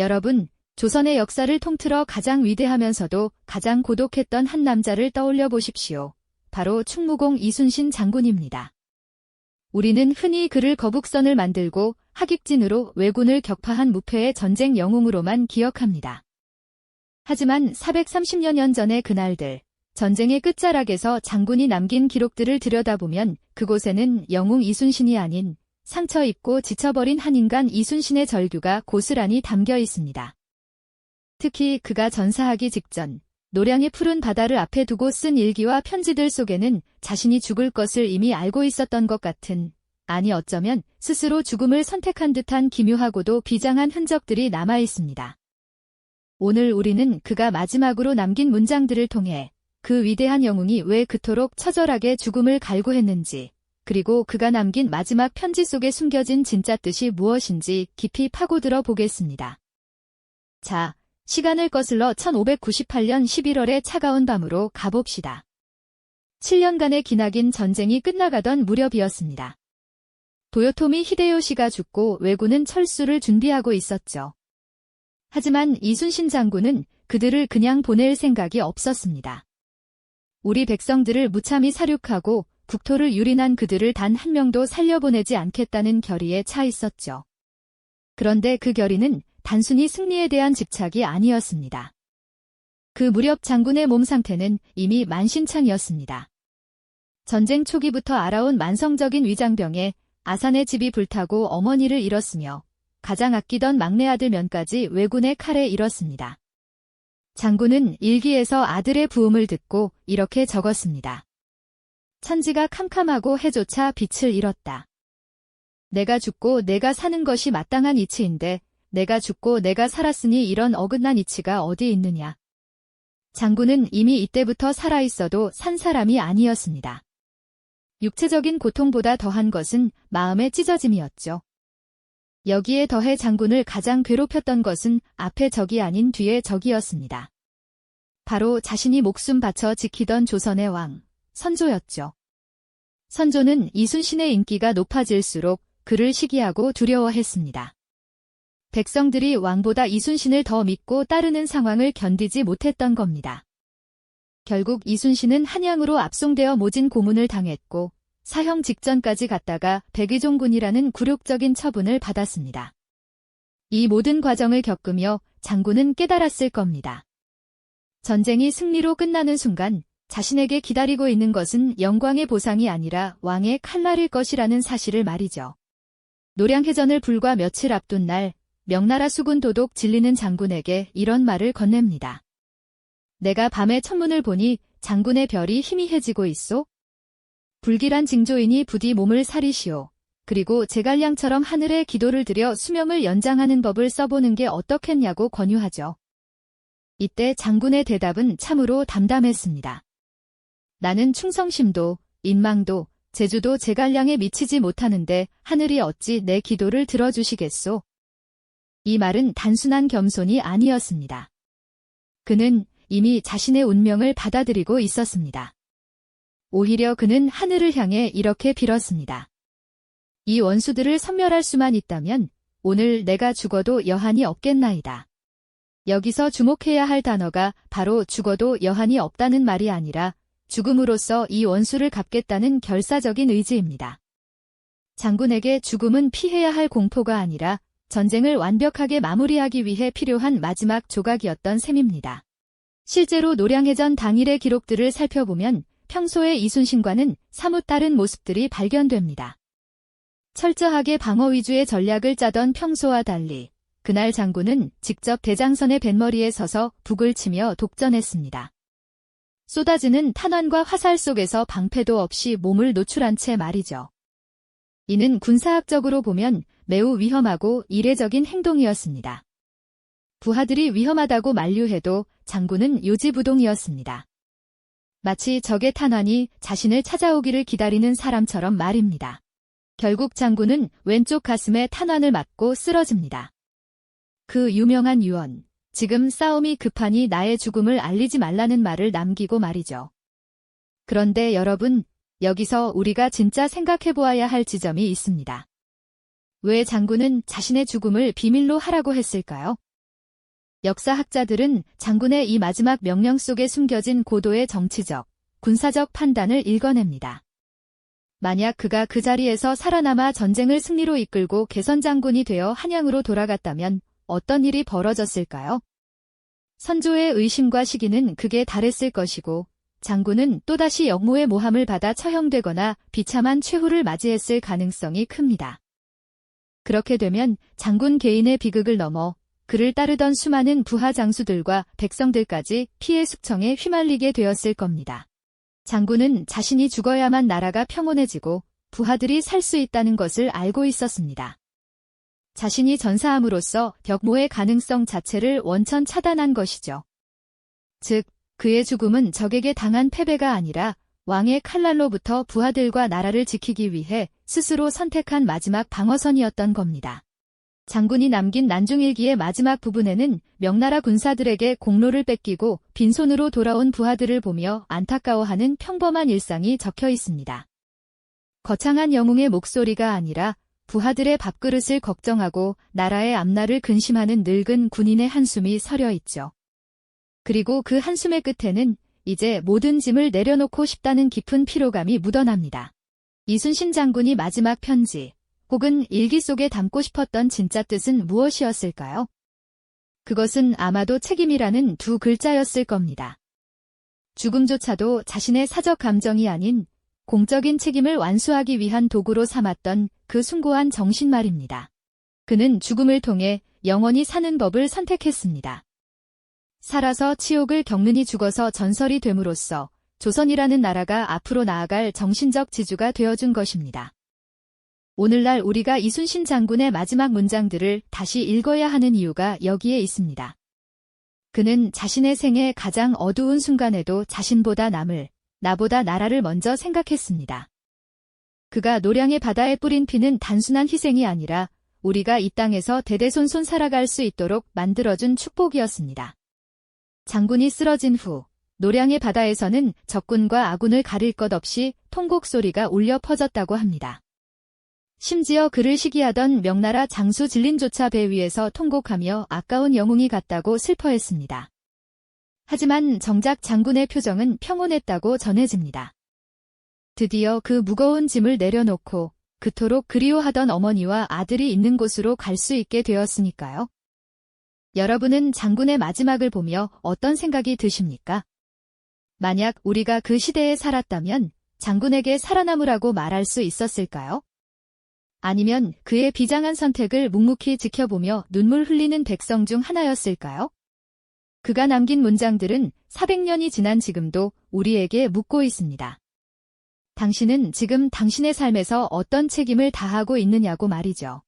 여러분, 조선의 역사를 통틀어 가장 위대하면서도 가장 고독했던 한 남자를 떠올려 보십시오. 바로 충무공 이순신 장군입니다. 우리는 흔히 그를 거북선을 만들고 하객진으로 왜군을 격파한 무패의 전쟁 영웅으로만 기억합니다. 하지만 430여 년 전의 그날들, 전쟁의 끝자락에서 장군이 남긴 기록들을 들여다보면 그곳에는 영웅 이순신이 아닌 상처 입고 지쳐버린 한 인간 이순신의 절규가 고스란히 담겨 있습니다. 특히 그가 전사하기 직전 노량의 푸른 바다를 앞에 두고 쓴 일기와 편지들 속에는 자신이 죽을 것을 이미 알고 있었던 것 같은 아니 어쩌면 스스로 죽음을 선택한 듯한 기묘하고도 비장한 흔적들이 남아 있습니다. 오늘 우리는 그가 마지막으로 남긴 문장들을 통해 그 위대한 영웅이 왜 그토록 처절하게 죽음을 갈구했는지, 그리고 그가 남긴 마지막 편지 속에 숨겨진 진짜 뜻이 무엇인지 깊이 파고들어 보겠습니다. 자, 시간을 거슬러 1598년 11월의 차가운 밤으로 가봅시다. 7년간의 기나긴 전쟁이 끝나가던 무렵이었습니다. 도요토미 히데요시가 죽고 왜군은 철수를 준비하고 있었죠. 하지만 이순신 장군은 그들을 그냥 보낼 생각이 없었습니다. 우리 백성들을 무참히 사륙하고 국토를 유린한 그들을 단 한 명도 살려보내지 않겠다는 결의에 차 있었죠. 그런데 그 결의는 단순히 승리에 대한 집착이 아니었습니다. 그 무렵 장군의 몸 상태는 이미 만신창이었습니다. 전쟁 초기부터 알아온 만성적인 위장병에 아산의 집이 불타고 어머니를 잃었으며 가장 아끼던 막내 아들 면까지 왜군의 칼에 잃었습니다. 장군은 일기에서 아들의 부음을 듣고 이렇게 적었습니다. 천지가 캄캄하고 해조차 빛을 잃었다. 내가 죽고 내가 사는 것이 마땅한 이치인데 내가 죽고 내가 살았으니 이런 어긋난 이치가 어디 있느냐. 장군은 이미 이때부터 살아있어도 산 사람이 아니었습니다. 육체적인 고통보다 더한 것은 마음의 찢어짐이었죠. 여기에 더해 장군을 가장 괴롭혔던 것은 앞에 적이 아닌 뒤에 적이었습니다. 바로 자신이 목숨 바쳐 지키던 조선의 왕, 선조였죠. 선조는 이순신의 인기가 높아질수록 그를 시기하고 두려워했습니다. 백성들이 왕보다 이순신을 더 믿고 따르는 상황을 견디지 못했던 겁니다. 결국 이순신은 한양으로 압송되어 모진 고문을 당했고 사형 직전까지 갔다가 백의종군이라는 굴욕적인 처분을 받았습니다. 이 모든 과정을 겪으며 장군은 깨달았을 겁니다. 전쟁이 승리로 끝나는 순간 자신에게 기다리고 있는 것은 영광의 보상이 아니라 왕의 칼날일 것이라는 사실을 말이죠. 노량해전을 불과 며칠 앞둔 날 명나라 수군 도독 진리는 장군에게 이런 말을 건넵니다. 내가 밤에 천문을 보니 장군의 별이 희미해지고 있소? 불길한 징조이니 부디 몸을 사리시오. 그리고 제갈량처럼 하늘에 기도를 드려 수명을 연장하는 법을 써보는 게 어떻겠냐고 권유하죠. 이때 장군의 대답은 참으로 담담했습니다. 나는 충성심도, 인망도, 제주도 제갈량에 미치지 못하는데 하늘이 어찌 내 기도를 들어주시겠소? 이 말은 단순한 겸손이 아니었습니다. 그는 이미 자신의 운명을 받아들이고 있었습니다. 오히려 그는 하늘을 향해 이렇게 빌었습니다. 이 원수들을 섬멸할 수만 있다면 오늘 내가 죽어도 여한이 없겠나이다. 여기서 주목해야 할 단어가 바로 죽어도 여한이 없다는 말이 아니라 죽음으로써 이 원수를 갚겠다는 결사적인 의지입니다. 장군에게 죽음은 피해야 할 공포가 아니라 전쟁을 완벽하게 마무리하기 위해 필요한 마지막 조각이었던 셈입니다. 실제로 노량해전 당일의 기록들을 살펴보면 평소의 이순신과는 사뭇 다른 모습들이 발견됩니다. 철저하게 방어 위주의 전략을 짜던 평소와 달리 그날 장군은 직접 대장선의 뱃머리에 서서 북을 치며 독전했습니다. 쏟아지는 탄환과 화살 속에서 방패도 없이 몸을 노출한 채 말이죠. 이는 군사학적으로 보면 매우 위험하고 이례적인 행동이었습니다. 부하들이 위험하다고 만류해도 장군은 요지부동이었습니다. 마치 적의 탄환이 자신을 찾아오기를 기다리는 사람처럼 말입니다. 결국 장군은 왼쪽 가슴에 탄환을 맞고 쓰러집니다. 그 유명한 유언, 지금 싸움이 급하니 나의 죽음을 알리지 말라는 말을 남기고 말이죠. 그런데 여러분, 여기서 우리가 진짜 생각해 보아야 할 지점이 있습니다. 왜 장군은 자신의 죽음을 비밀로 하라고 했을까요? 역사학자들은 장군의 이 마지막 명령 속에 숨겨진 고도의 정치적, 군사적 판단을 읽어냅니다. 만약 그가 그 자리에서 살아남아 전쟁을 승리로 이끌고 개선 장군이 되어 한양으로 돌아갔다면 어떤 일이 벌어졌을까요? 선조의 의심과 시기는 극에 달했을 것이고 장군은 또다시 역모의 모함을 받아 처형되거나 비참한 최후를 맞이했을 가능성이 큽니다. 그렇게 되면 장군 개인의 비극을 넘어 그를 따르던 수많은 부하 장수들과 백성들까지 피해 숙청에 휘말리게 되었을 겁니다. 장군은 자신이 죽어야만 나라가 평온해지고 부하들이 살 수 있다는 것을 알고 있었습니다. 자신이 전사함으로써 벽모의 가능성 자체를 원천 차단한 것이죠. 즉, 그의 죽음은 적에게 당한 패배가 아니라 왕의 칼날로부터 부하들과 나라를 지키기 위해 스스로 선택한 마지막 방어선이었던 겁니다. 장군이 남긴 난중일기의 마지막 부분에는 명나라 군사들에게 공로를 뺏기고 빈손으로 돌아온 부하들을 보며 안타까워하는 평범한 일상이 적혀 있습니다. 거창한 영웅의 목소리가 아니라 부하들의 밥그릇을 걱정하고 나라의 앞날을 근심하는 늙은 군인의 한숨이 서려 있죠. 그리고 그 한숨의 끝에는 이제 모든 짐을 내려놓고 싶다는 깊은 피로감이 묻어납니다. 이순신 장군이 마지막 편지 혹은 일기 속에 담고 싶었던 진짜 뜻은 무엇이었을까요? 그것은 아마도 책임이라는 두 글자였을 겁니다. 죽음조차도 자신의 사적 감정이 아닌 공적인 책임을 완수하기 위한 도구로 삼았던 그 숭고한 정신 말입니다. 그는 죽음을 통해 영원히 사는 법을 선택했습니다. 살아서 치욕을 겪느니 죽어서 전설이 됨으로써 조선이라는 나라가 앞으로 나아갈 정신적 지주가 되어준 것입니다. 오늘날 우리가 이순신 장군의 마지막 문장들을 다시 읽어야 하는 이유가 여기에 있습니다. 그는 자신의 생애 가장 어두운 순간에도 자신보다 남을, 나보다 나라를 먼저 생각했습니다. 그가 노량의 바다에 뿌린 피는 단순한 희생이 아니라 우리가 이 땅에서 대대손손 살아갈 수 있도록 만들어준 축복이었습니다. 장군이 쓰러진 후 노량의 바다에서는 적군과 아군을 가릴 것 없이 통곡 소리가 울려 퍼졌다고 합니다. 심지어 그를 시기하던 명나라 장수 진린조차 배 위에서 통곡하며 아까운 영웅이 같다고 슬퍼했습니다. 하지만 정작 장군의 표정은 평온했다고 전해집니다. 드디어 그 무거운 짐을 내려놓고 그토록 그리워하던 어머니와 아들이 있는 곳으로 갈 수 있게 되었으니까요. 여러분은 장군의 마지막을 보며 어떤 생각이 드십니까? 만약 우리가 그 시대에 살았다면 장군에게 살아남으라고 말할 수 있었을까요? 아니면 그의 비장한 선택을 묵묵히 지켜보며 눈물 흘리는 백성 중 하나였을까요? 그가 남긴 문장들은 400년이 지난 지금도 우리에게 묻고 있습니다. 당신은 지금 당신의 삶에서 어떤 책임을 다하고 있느냐고 말이죠.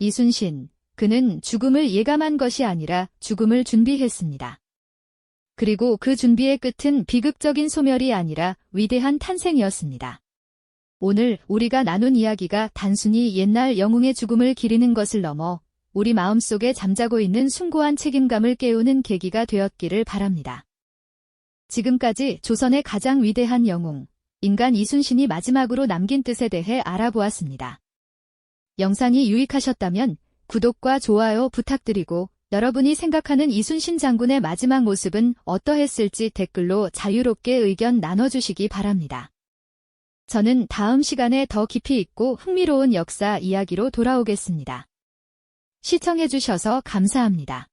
이순신, 그는 죽음을 예감한 것이 아니라 죽음을 준비했습니다. 그리고 그 준비의 끝은 비극적인 소멸이 아니라 위대한 탄생이었습니다. 오늘 우리가 나눈 이야기가 단순히 옛날 영웅의 죽음을 기리는 것을 넘어 우리 마음속에 잠자고 있는 숭고한 책임감을 깨우는 계기가 되었기를 바랍니다. 지금까지 조선의 가장 위대한 영웅, 인간 이순신이 마지막으로 남긴 뜻에 대해 알아보았습니다. 영상이 유익하셨다면 구독과 좋아요 부탁드리고 여러분이 생각하는 이순신 장군의 마지막 모습은 어떠했을지 댓글로 자유롭게 의견 나눠주시기 바랍니다. 저는 다음 시간에 더 깊이 있고 흥미로운 역사 이야기로 돌아오겠습니다. 시청해주셔서 감사합니다.